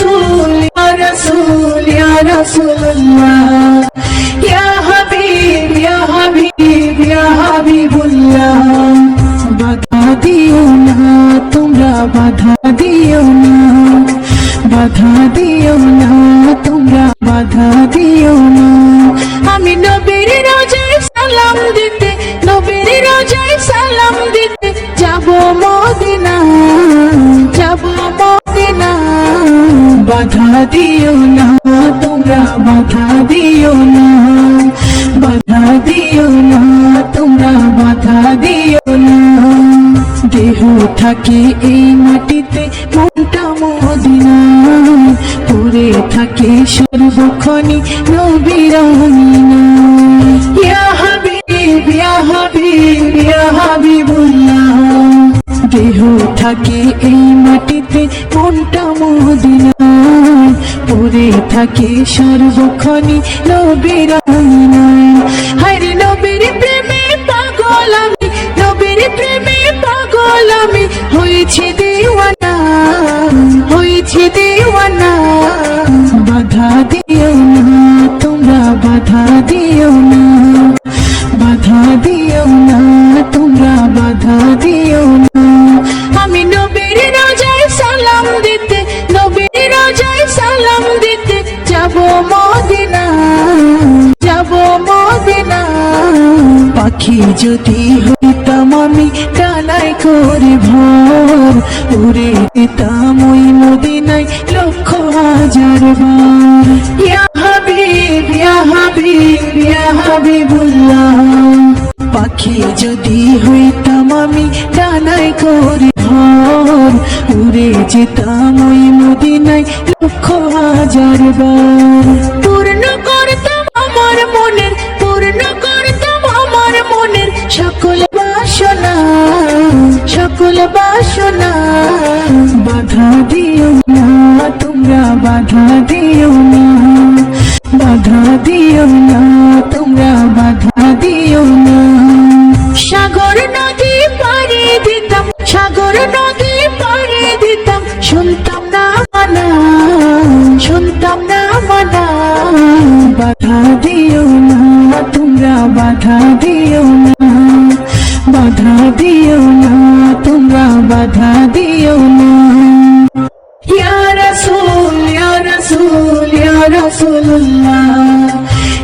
رسول يا رسول يا رسول الله يا حبيب يا حبيب يا حبيب الله বাধা দিও না তোমরা বাধা দিও না বাধা দিও না তোমরা বাধা দিও না আমি নবীর বাধা দিও না, তোমরা বাধা দিও না। দেহ থাকে এই মাটিতে, মনটা মদিনা। পড়ে থাকে সর্বক্ষণি দেহ থাকে এই মাটিতে মদিনা। পড়ে থাকে সর্বক্ষণি নবীর হরি নবীর প্রেমে পাগল আমি, নবীর প্রেমে পাগল আমি। হয়েছে দেওয়ানা যাব মদিনা যাব মদিনা। পাখি যদি হইতাম আমি কানায় করে ভোর, উড়ে দিতাম ওই মদিনায় লক্ষ হাজার বার। ইয়া ইয়া পাখি যদি হইতাম আমি ডানায় করে ভর, উড়ে যেতাম ওই মদিনায় লক্ষ হাজার বার। পূর্ণ করতাম আমার মনের, পূর্ণ করতাম আমার মনের সকল বাসনা সকল বাসনা। বাধা দিও না, তোমরা বাধা দিও না, বাধা দিও না। রাসূল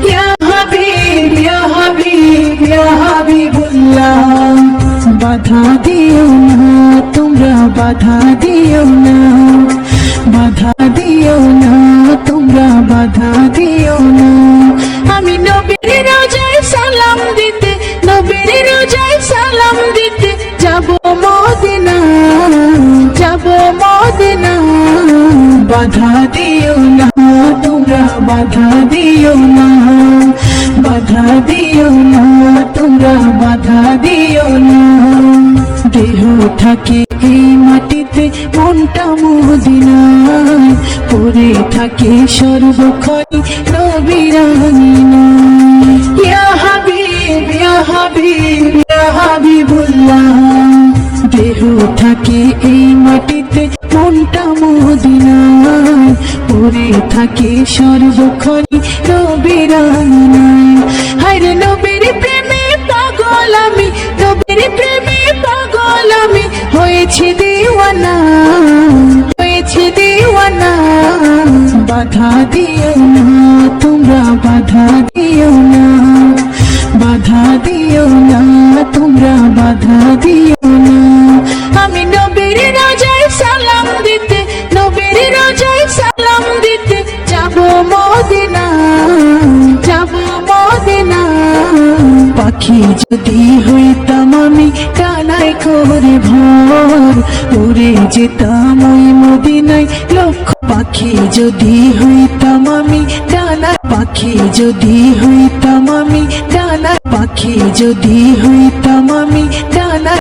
ইয়া হাবিব ইয়া হাবিব ইয়া হাবিবুল্লাহ বাধা দিও না, তোমরা বাধা দিও না। বাধা দিও না, তোমরা বাধা দিও না। আমি নবীর রোজায় সালাম দিতে, নবীর রোজায় সালাম দিতে যাব মদিনা যাব মদিনা। বাধা দিও বাধা দিও না, বাধা দিও না, তোমরা বাধা দিও না। দেহ থাকে এই মাটিতে, মনটা মদিনায় পড়ে থাকে সর্বক্ষণি নবীরামিনা ইয়া হাবিব ইয়া হাবিব, ইয়া হাবিবুল্লাহ। দেহ থাকে এই মাটিতে, মনটা মদিনায় পড়ে থাকে সর্বক্ষণি নবীর হায়রে নবীর প্রেমে পাগল আমি, নবীর প্রেমে পাগল আমি। হয়েছে দেওয়ানা হয়েছে দেওয়ানা, বাধা দিও না। পাখি যদি হইতাম আমি কানায় করে ভর, উড়ে যেতাম ওই মদিনায়। লক্ষ পাখি যদি হইতাম আমি ডানা পাখি যদি হইতাম আমি ডানা পাখি যদি হইতাম আমি ডানা